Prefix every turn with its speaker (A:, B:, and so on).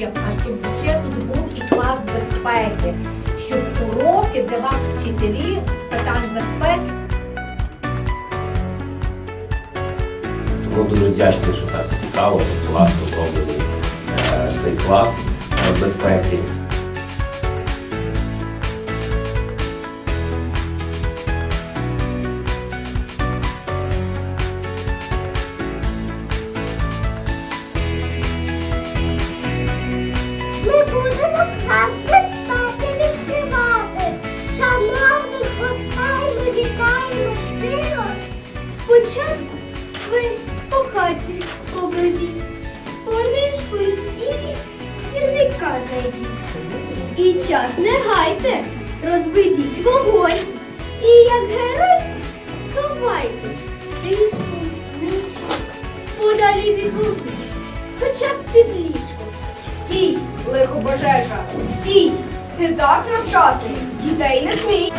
A: учням, а щоб ще тут був і клас безпеки, щоб уроки для вас вчителі з питань безпеки.
B: Тому дуже вдячний, що так цікаво, класно зроблений е, цей клас е, безпеки.
C: Ми будемо клас безпеки відкривати. Шановних гостей ми вітаємо щиро.
D: Спочатку ви по хаті побродіть, понишпують і сірника знайдіть. І час не гайте, розведіть вогонь. І як герой сховайтесь тишком, нишком, подалі від вогнища, хоча б під ліжком.
E: Стій, лихо стій! Ти так навчати дітей не смій.